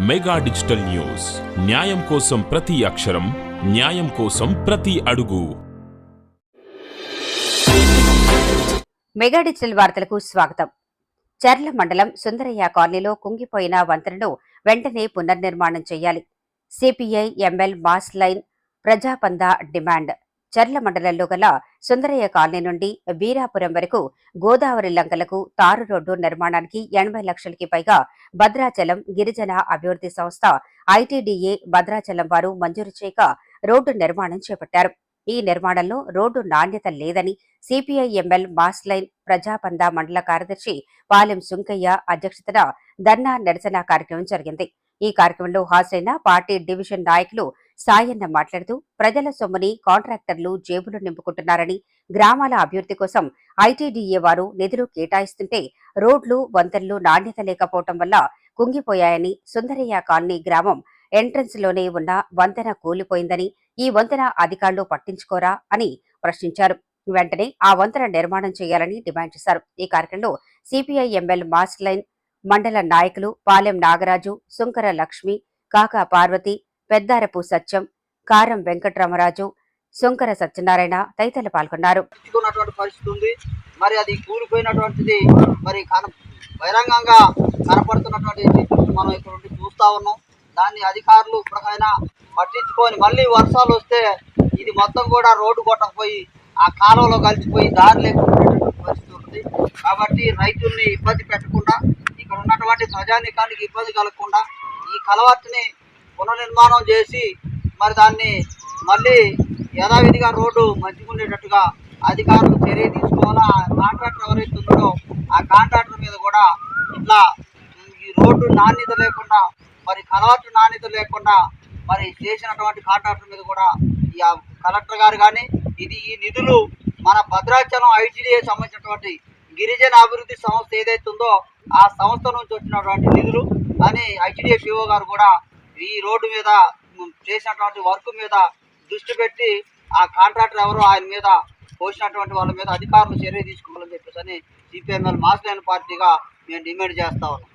Mega digital news. న్యాయం కోసం ప్రతి అక్షరం న్యాయం కోసం ప్రతి అడుగు. మెగా డిజిటల్ వార్తలకు స్వాగతం. చర్ల మండలం సుందరయ్య కాలనీలో కుంగిపోయిన వంతెనను వెంటనే పునర్నిర్మాణం చేయాలి. CPI ML mass line Prajapantha demand. Charla మండలంలో గల సుందరయ్య కాలనీ నుండి వీరాపురం వరకు గోదావరి లంకలకు తారు రోడ్డు నిర్మాణానికి ఎనభై లక్షలకి పైగా భద్రాచలం గిరిజన అభివృద్ధి సంస్థ ఐటీడీఏ భద్రాచలం వారు మంజూరు చేయక రోడ్డు నిర్మాణం చేపట్టారు. ఈ నిర్మాణంలో రోడ్డు నాణ్యత లేదని CPI ML mass line Prajapantha మండల కార్యదర్శి పాలెం సుంకయ్య అధ్యక్షతన ధర్నా నిరసన కార్యక్రమం జరిగింది. ఈ కార్యక్రమంలో హాజరైన పార్టీ డివిజన్ నాయకులు సాయన్న మాట్లాడుతూ ప్రజల సొమ్ముని కాంట్రాక్టర్లు జేబులు నింపుకుంటున్నారని గ్రామాల అభివృద్ధి కోసం ఐటీడీఏ వారు నిధులు కేటాయిస్తుంటే రోడ్లు వంతెనలు నాణ్యత లేకపోవటం వల్ల కుంగిపోయాయని సుందరయ్య కాలనీ గ్రామం ఎంట్రన్స్లోనే ఉన్న వంతెన కూలిపోయిందని ఈ వంతెన అధికారులు పట్టించుకోరా అని ప్రశ్నించారు. వెంటనే ఆ వంతెన నిర్మాణం చేయాలని డిమాండ్ చేశారు. ఈ కార్యక్రమంలో సిపిఐ ఎంఎల్ మాస్ లైన్ మండల నాయకులు పాలెం నాగరాజు సుంకర లక్ష్మి కాకా పార్వతి పెద్దారపు సత్యం కారం వెంకటరామరాజు శంకర సత్యనారాయణ తదితరులు పాల్గొన్నారు. పరిస్థితి ఉంది. మరి అది కూలిపోయినటువంటిది మరి కన బహిరంగంగా కనపడుతున్నటువంటి మనం ఇక్కడ ఉండి చూస్తా ఉన్నాం. దాన్ని అధికారులు ఇప్పటికైనా పట్టించుకొని మళ్ళీ వర్షాలు వస్తే ఇది మొత్తం కూడా రోడ్డు కొట్టకపోయి ఆ కాలంలో కలిసిపోయి దారి లేకుండా పరిస్థితి ఉంది కాబట్టి రైతుల్ని ఇబ్బంది పెట్టకుండా ఇక్కడ ఉన్నటువంటి ప్రజానికానికి ఇబ్బంది కలగకుండా ఈ కలవట్టుని పునర్నిర్మాణం చేసి మరి దాన్ని మళ్ళీ యథావిధిగా రోడ్డు మంచిగా ఉండేటట్టుగా అధికారులు చర్య తీసుకోవాలా? ఆ కాంట్రాక్టర్ ఎవరైతే ఉన్నాడో ఆ కాంట్రాక్టర్ మీద కూడా ఇట్లా ఈ రోడ్డు నాణ్యత లేకుండా మరి కలవట్టు నాణ్యత లేకుండా మరి చేసినటువంటి కాంట్రాక్టర్ మీద కూడా ఈ కలెక్టర్ గారు కానీ ఇది ఈ నిధులు మన భద్రాచలం ఐటీడీఏ సంబంధించినటువంటి గిరిజన అభివృద్ధి సంస్థ ఏదైతే ఉందో ఆ సంస్థ నుంచి వచ్చినటువంటి నిధులు అని ఐటీడీఏ పిఓ గారు కూడా ఈ రోడ్డు మీద చేసినటువంటి వర్క్ మీద దృష్టి పెట్టి ఆ కాంట్రాక్టర్ ఎవరో ఆయన మీద పోసినటువంటి వాళ్ళ మీద అధికారులు చర్య తీసుకోవాలని చెప్పేసి అని సిపిఎంఎల్ మాస్ లైన్ పార్టీగా మేము డిమాండ్ చేస్తా ఉన్నాం.